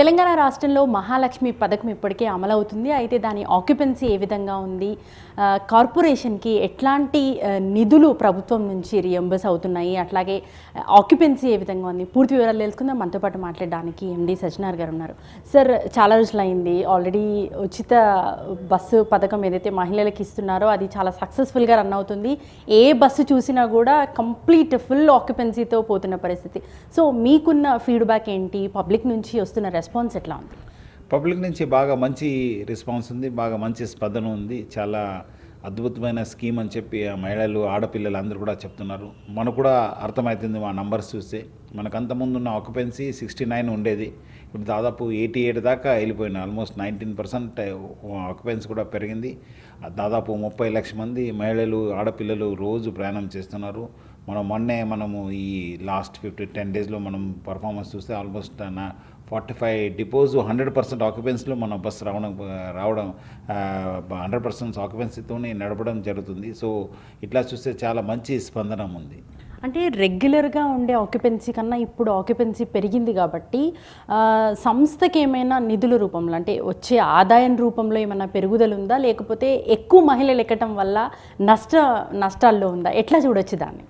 తెలంగాణ రాష్ట్రంలో మహాలక్ష్మి పథకం ఇప్పటికే అమలవుతుంది. అయితే దాని ఆక్యుపెన్సీ ఏ విధంగా ఉంది? కార్పొరేషన్కి ఎట్లాంటి నిధులు ప్రభుత్వం నుంచి రియంబర్స్ అవుతున్నాయి? అట్లాగే ఆక్యుపెన్సీ ఏ విధంగా ఉంది? పూర్తి వివరాలు తెలుసుకుందాం. మనతో పాటు మాట్లాడడానికి ఎండి సజ్జనార్ గారు ఉన్నారు. సార్ చాలా రోజులు అయింది ఆల్రెడీ ఉచిత బస్సు పథకం ఏదైతే మహిళలకు ఇస్తున్నారో అది చాలా సక్సెస్ఫుల్గా రన్ అవుతుంది. ఏ బస్సు చూసినా కూడా కంప్లీట్ ఫుల్ ఆక్యుపెన్సీతో పోతున్న పరిస్థితి. సో మీకున్న ఫీడ్బ్యాక్ ఏంటి? పబ్లిక్ నుంచి వస్తున్న రెస్పాన్స్ ఎట్లా ఉంది? పబ్లిక్ నుంచి బాగా మంచి రెస్పాన్స్ ఉంది బాగా మంచి స్పందన ఉంది. చాలా అద్భుతమైన స్కీమ్ అని చెప్పి ఆ మహిళలు ఆడపిల్లలు అందరూ కూడా చెప్తున్నారు. మనకు కూడా అర్థమవుతుంది మా నంబర్స్ చూస్తే. మనకు అంతకుముందు ఉన్న ఆక్యుపెన్సీ సిక్స్టీ నైన్ ఉండేది. ఇప్పుడు దాదాపు ఎయిటీ ఎయిట్ దాకా వెళ్ళిపోయింది. ఆల్మోస్ట్ నైన్టీన్ పర్సెంట్ ఆక్యుపెన్సీ కూడా పెరిగింది. దాదాపు ముప్పై లక్షల మంది మహిళలు ఆడపిల్లలు రోజు ప్రయాణం చేస్తున్నారు. మనం మొన్నే మనము ఈ లాస్ట్ ఫిఫ్టీ టెన్ డేస్లో మనం పర్ఫార్మెన్స్ చూస్తే ఆల్మోస్ట్ నా forty five depots hundred percent ఆక్యుపెన్సీలో మన బస్సు రావడం రావడం హండ్రెడ్ పర్సెంట్ ఆక్యుపెన్సీతోనే నడపడం జరుగుతుంది. సో ఇట్లా చూస్తే చాలా మంచి స్పందన ఉంది. అంటే రెగ్యులర్గా ఉండే ఆక్యుపెన్సీ కన్నా ఇప్పుడు ఆక్యుపెన్సీ పెరిగింది కాబట్టి సంస్థకి ఏమైనా నిధుల రూపంలో అంటే వచ్చే ఆదాయం రూపంలో ఏమైనా పెరుగుదల ఉందా? లేకపోతే ఎక్కువ మహిళలు ఎక్కటం వల్ల నష్ట నష్టాల్లో ఉందా? ఎట్లా చూడొచ్చు దాన్ని?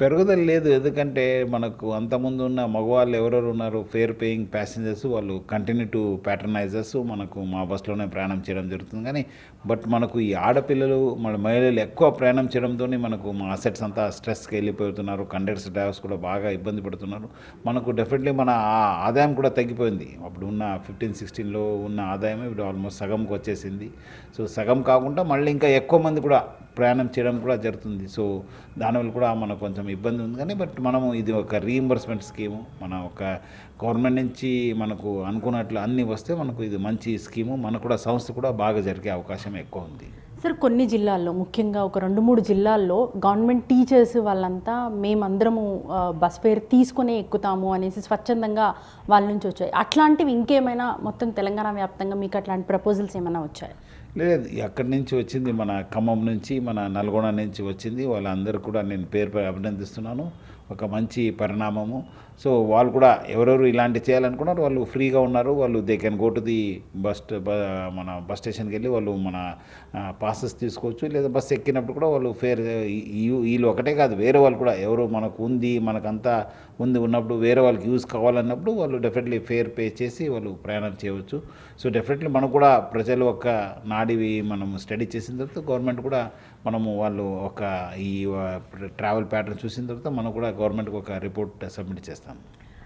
పెరుగుదల లేదు. ఎందుకంటే మనకు అంతకుముందు ఉన్న మగవాళ్ళు ఎవరెవరు ఉన్నారు? ఫేర్ పేయింగ్ ప్యాసింజర్స్ వాళ్ళు కంటిన్యూ టు ప్యాటర్నైజర్స్ మనకు మా బస్సులోనే ప్రయాణం చేయడం జరుగుతుంది. కానీ బట్ మనకు ఈ ఆడపిల్లలు మన మహిళలు ఎక్కువ ప్రయాణం చేయడంతో మనకు మా అసెట్స్ అంతా స్ట్రెస్కి వెళ్ళిపోతున్నారు. కండక్టర్స్ డ్రైవర్స్ కూడా బాగా ఇబ్బంది పడుతున్నారు. మనకు డెఫినెట్లీ మన ఆ ఆదాయం కూడా తగ్గిపోయింది. అప్పుడు ఉన్న ఫిఫ్టీన్ సిక్స్టీన్లో ఉన్న ఆదాయం ఇప్పుడు ఆల్మోస్ట్ సగంకి వచ్చేసింది. సో సగం కాకుండా మళ్ళీ ఇంకా ఎక్కువ మంది కూడా ప్రయాణం చేయడం కూడా జరుగుతుంది. సో దానివల్ల కూడా మనకు కొంచెం ఇబ్బంది ఉంది కానీ బట్ మనము ఇది ఒక రీఎంబర్స్మెంట్ స్కీము మన ఒక గవర్నమెంట్ నుంచి మనకు అనుకున్నట్లు అన్నీ వస్తే మనకు ఇది మంచి స్కీము మనకు కూడా సంస్థ కూడా బాగా జరిగే అవకాశం ఎక్కువ ఉంది. సార్ కొన్ని జిల్లాల్లో ముఖ్యంగా ఒక రెండు మూడు జిల్లాల్లో గవర్నమెంట్ టీచర్స్ వాళ్ళంతా మేమందరము బస్ ఫేర్ తీసుకునే ఎక్కుతాము అనేసి స్వచ్ఛందంగా వాళ్ళ నుంచి వచ్చాయి. అట్లాంటివి ఇంకేమైనా మొత్తం తెలంగాణ వ్యాప్తంగా మీకు అట్లాంటి ప్రపోజల్స్ ఏమైనా వచ్చాయి? లేదు అక్కడి నుంచి వచ్చింది? మన ఖమ్మం నుంచి మన నల్గొండ నుంచి వచ్చింది. వాళ్ళందరూ కూడా నేను పేరు అభినందిస్తున్నాను. ఒక మంచి పరిణామము. సో వాళ్ళు కూడా ఎవరెవరు ఇలాంటి చేయాలనుకున్నారు వాళ్ళు ఫ్రీగా ఉన్నారు. వాళ్ళు they can go to the bus మన బస్ స్టేషన్కి వెళ్ళి వాళ్ళు మన పాసెస్ తీసుకోవచ్చు. లేదా బస్ ఎక్కినప్పుడు కూడా వాళ్ళు ఫేర్ వీళ్ళు ఒకటే కాదు వేరే వాళ్ళు కూడా ఎవరు మనకు ఉంది మనకంతా ఉంది ఉన్నప్పుడు వేరే వాళ్ళకి యూజ్ కావాలన్నప్పుడు వాళ్ళు డెఫినెట్లీ ఫేర్ పే చేసి వాళ్ళు ప్రయాణం చేయవచ్చు. సో డెఫినెట్లీ మనకు కూడా ప్రజలు ఒక ఆడివి మనం స్టడీ చేసిన తర్వాత గవర్నమెంట్ కూడా మనము వాళ్ళు ఒక ఈ ట్రావెల్ ప్యాటర్న్ చూసిన తర్వాత మనం కూడా గవర్నమెంట్కి ఒక రిపోర్ట్ సబ్మిట్ చేస్తాం.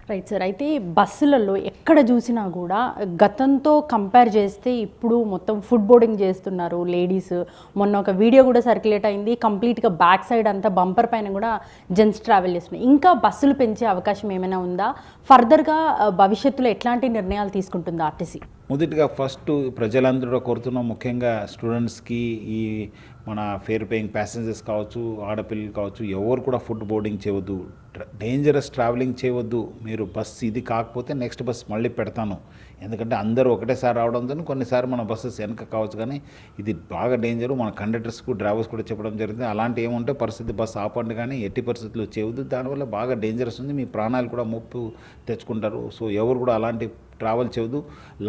Right sir. అయితే బస్సులలో ఎక్కడ చూసినా కూడా గతంతో కంపేర్ చేస్తే ఇప్పుడు మొత్తం ఫుడ్ బోర్డింగ్ చేస్తున్నారు లేడీస్. మొన్న ఒక వీడియో కూడా సర్క్యులేట్ అయింది. కంప్లీట్గా బ్యాక్ సైడ్ అంతా బంపర్ పైన కూడా జెంట్స్ ట్రావెల్ చేస్తున్నాయి. ఇంకా బస్సులు పెంచే అవకాశం ఏమైనా ఉందా? ఫర్దర్గా భవిష్యత్తులో ఎట్లాంటి నిర్ణయాలు తీసుకుంటుంది ఆర్టీసీ? మొదటిగా ఫస్ట్ ప్రజలందరూ కోరుతున్నాం ముఖ్యంగా స్టూడెంట్స్కి ఈ మన ఫేర్ పేయింగ్ ప్యాసింజర్స్ కావచ్చు ఆడపిల్లలు కావచ్చు ఎవరు కూడా ఫుడ్ బోర్డింగ్ చేయవద్దు. డేంజరస్ ట్రావెలింగ్ చేయవద్దు. మీరు బస్ ఇది కాకపోతే నెక్స్ట్ బస్ మళ్ళీ పెడతాను. ఎందుకంటే అందరూ ఒకటేసారి రావడంతో కొన్నిసార్లు మన బస్సెస్ వెనక కావచ్చు కానీ ఇది బాగా డేంజర్. మన కండక్టర్స్కు డ్రైవర్స్ కూడా చెప్పడం జరిగింది. అలాంటి ఏముంటే పరిస్థితి బస్ ఆపండి కానీ ఎట్టి పరిస్థితుల్లో చేయవద్దు. దానివల్ల బాగా డేంజరస్ ఉంది. మీ ప్రాణాలు కూడా ముప్పు తెచ్చుకుంటారు. సో ఎవరు కూడా అలాంటి ట్రావెల్ చేయదు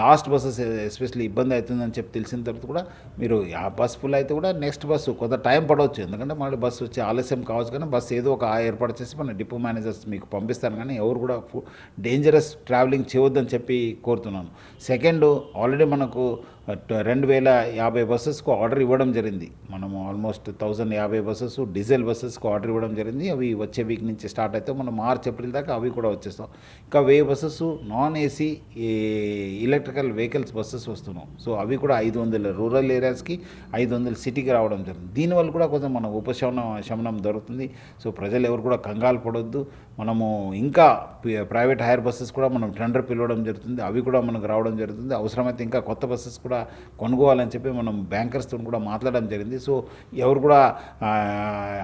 లాస్ట్ బస్సెస్ ఎస్పెషల్లీ ఇబ్బంది అవుతుందని చెప్పి తెలిసిన తర్వాత కూడా మీరు ఆ బస్ ఫుల్ అయితే కూడా నెక్స్ట్ బస్సు కొంత టైం పడవచ్చు. ఎందుకంటే మళ్ళీ బస్సు వచ్చి ఆలస్యం కావచ్చు కానీ బస్సు ఏదో ఒక ఏర్పాటు చేసి మన డిపో మేనేజర్స్ మీకు పంపిస్తాను కానీ ఎవరు కూడా డేంజరస్ ట్రావెలింగ్ చేయొద్దని చెప్పి కోరుతున్నాను. సెకండ్ ఆల్రెడీ మనకు రెండు వేల యాభై బస్సెస్కు ఆర్డర్ ఇవ్వడం జరిగింది. మనము ఆల్మోస్ట్ థౌజండ్ యాభై బస్సెస్ డీజిల్ బస్సెస్కు ఆర్డర్ ఇవ్వడం జరిగింది. అవి వచ్చే వీక్ నుంచి స్టార్ట్ అయితే మనం మార్చ్ ఏప్రిల్ దాకా అవి కూడా వచ్చేస్తాం. ఇంకా వే buses non AC electrical vehicles buses వస్తున్నాం. సో అవి కూడా ఐదు వందల రూరల్ ఏరియాస్కి ఐదు వందల సిటీకి రావడం జరిగింది. దీనివల్ల కూడా కొంచెం మన ఉపశమనం శమనం దొరుకుతుంది. సో ప్రజలు ఎవరు కూడా కంగాలు పడొద్దు. మనము ఇంకా ప్రైవేట్ హైర్ బస్సెస్ కూడా మనం టెండర్ పిలవడం జరుగుతుంది. అవి కూడా మనకు రావడం జరుగుతుంది. అవసరమైతే ఇంకా కొత్త బస్సెస్ కూడా కొనుక్కోవాలని చెప్పి మనం బ్యాంకర్స్తో కూడా మాట్లాడడం జరిగింది. సో ఎవరు కూడా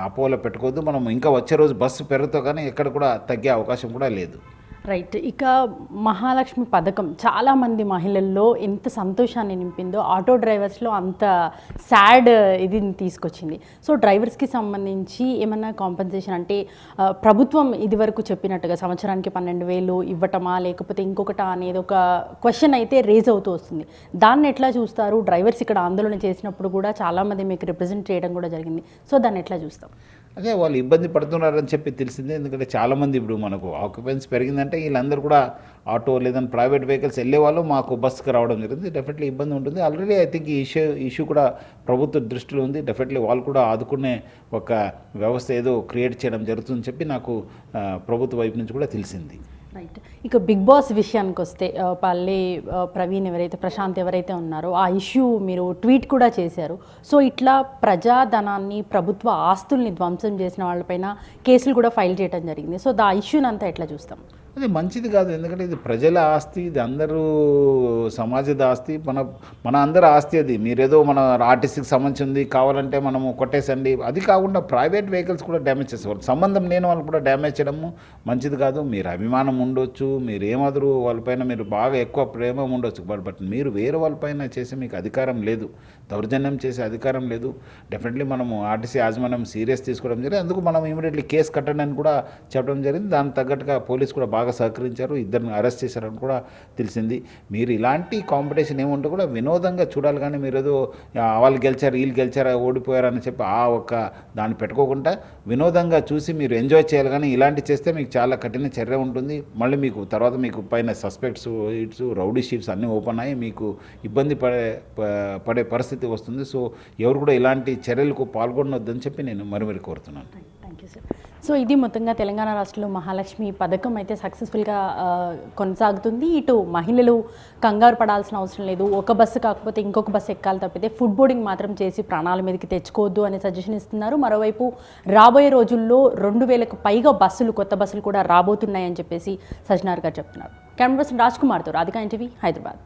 అపోలో పెట్టుకోవద్దు. మనం ఇంకా వచ్చే రోజు బస్సు పెరుగుతో కానీ ఎక్కడ కూడా తగ్గే అవకాశం కూడా లేదు. రైట్ ఇక మహాలక్ష్మి పథకం. చాలామంది మహిళల్లో ఎంత సంతోషాన్ని నింపిందో ఆటో డ్రైవర్స్లో అంత సాడ్ ఇది తీసుకొచ్చింది. సో డ్రైవర్స్కి సంబంధించి ఏమన్నా కాంపెన్సేషన్ అంటే ప్రభుత్వం ఇదివరకు చెప్పినట్టుగా సంవత్సరానికి పన్నెండు వేలు ఇవ్వటమా లేకపోతే ఇంకొకటా అనేది ఒక క్వశ్చన్ అయితే రేజ్ అవుతూ వస్తుంది. దాన్ని ఎట్లా చూస్తారు? డ్రైవర్స్ ఇక్కడ ఆందోళన చేసినప్పుడు కూడా చాలామంది మీకు రిప్రజెంట్ చేయడం కూడా జరిగింది. సో దాన్ని ఎట్లా చూస్తాం? అదే వాళ్ళు ఇబ్బంది పడుతున్నారని చెప్పి తెలిసిందే. ఎందుకంటే చాలామంది ఇప్పుడు మనకు ఆక్యుపెన్సీ పెరిగిందంటే వీళ్ళందరూ కూడా ఆటో లేదని ప్రైవేట్ వెహికల్స్ వెళ్ళేవాళ్ళు మాకు బస్సుకి రావడం జరిగింది. డెఫినెట్లీ ఇబ్బంది ఉంటుంది. ఆల్రెడీ ఐ థింక్ ఈ ఇష్యూ ఇష్యూ కూడా ప్రభుత్వ దృష్టిలో ఉంది. డెఫినెట్లీ వాళ్ళు కూడా ఆదుకునే ఒక వ్యవస్థ ఏదో క్రియేట్ చేయడం జరుగుతుందని చెప్పి నాకు ప్రభుత్వ వైపు నుంచి కూడా తెలిసింది. రైట్ ఇక బిగ్ బాస్ విషయానికి వస్తే పల్లె ప్రవీణ్ ఎవరైతే ప్రశాంత్ ఎవరైతే ఉన్నారో ఆ ఇష్యూ మీరు ట్వీట్ కూడా చేశారు. సో ఇట్లా ప్రజాధనాన్ని ప్రభుత్వ ఆస్తుల్ని ధ్వంసం చేసిన వాళ్ళపైన కేసులు కూడా ఫైల్ చేయడం జరిగింది. సో దా ఇష్యూనంతా ఎట్లా చూస్తాం? అది మంచిది కాదు. ఎందుకంటే ఇది ప్రజల ఆస్తి ఇది అందరూ సమాజద ఆస్తి. మన మన అందరి ఆస్తి అది. మీరేదో మన ఆర్టీసీకి సంబంధించి ఉంది కావాలంటే మనము కొట్టేసండి. అది కాకుండా ప్రైవేట్ వెహికల్స్ కూడా డ్యామేజ్ చేసేవాళ్ళు. సంబంధం లేని వాళ్ళు కూడా డ్యామేజ్ చేయడము మంచిది కాదు. మీరు అభిమానం ఉండొచ్చు. మీరు ఏమాదరు వాళ్ళపైన మీరు బాగా ఎక్కువ ప్రేమ ఉండొచ్చు. బట్ బట్ మీరు వేరే వాళ్ళపైన చేసే మీకు అధికారం లేదు. దౌర్జన్యం చేసే అధికారం లేదు. డెఫినెట్లీ మనము ఆర్టీసీ యాజమాన్యం సీరియస్ తీసుకోవడం జరిగింది. అందుకు మనం ఇమీడియట్లీ కేసు కట్టండి అని కూడా చెప్పడం జరిగింది. దానికి తగ్గట్టుగా పోలీసు కూడా బాగా సహకరించారు ఇద్దరిని అరెస్ట్ చేశారని కూడా తెలిసింది. మీరు ఇలాంటి కాంపిటీషన్ ఏముంటే కూడా వినోదంగా చూడాలి కానీ మీరు ఏదో వాళ్ళు గెలిచారు వీళ్ళు గెలిచారా ఓడిపోయారని చెప్పి ఆ ఒక్క దాన్ని పెట్టుకోకుండా వినోదంగా చూసి మీరు ఎంజాయ్ చేయాలి కానీ ఇలాంటి చేస్తే మీకు చాలా కఠిన చర్య ఉంటుంది. మళ్ళీ మీకు తర్వాత మీకు పైన సస్పెక్ట్స్ ఇట్స్ రౌడీ షీట్స్ అన్నీ ఓపెన్ అయ్యి మీకు ఇబ్బంది పడే ప- పడే పరిస్థితి వస్తుంది. సో ఎవరు కూడా ఇలాంటి చర్యలకు పాల్గొనొద్దని చెప్పి నేను మరి మరి కోరుతున్నాను. సో ఇది మొత్తంగా తెలంగాణ రాష్ట్రంలో మహాలక్ష్మి పథకం అయితే సక్సెస్ఫుల్గా కొనసాగుతుంది. ఇటు మహిళలు కంగారు పడాల్సిన అవసరం లేదు. ఒక బస్సు కాకపోతే ఇంకొక బస్సు ఎక్కాలి తప్పితే ఫుడ్ బోర్డింగ్ మాత్రం చేసి ప్రాణాల మీదకి తెచ్చుకోవద్దు అనే సజెషన్ ఇస్తున్నారు. మరోవైపు రాబోయే రోజుల్లో రెండు వేలకు పైగా బస్సులు కొత్త బస్సులు కూడా రాబోతున్నాయని చెప్పేసి సజ్జనార్ గారు చెప్తున్నారు. కెమెరా పర్సన్ రాజ్ కుమార్తో రాధికా ఎన్టీవీ హైదరాబాద్.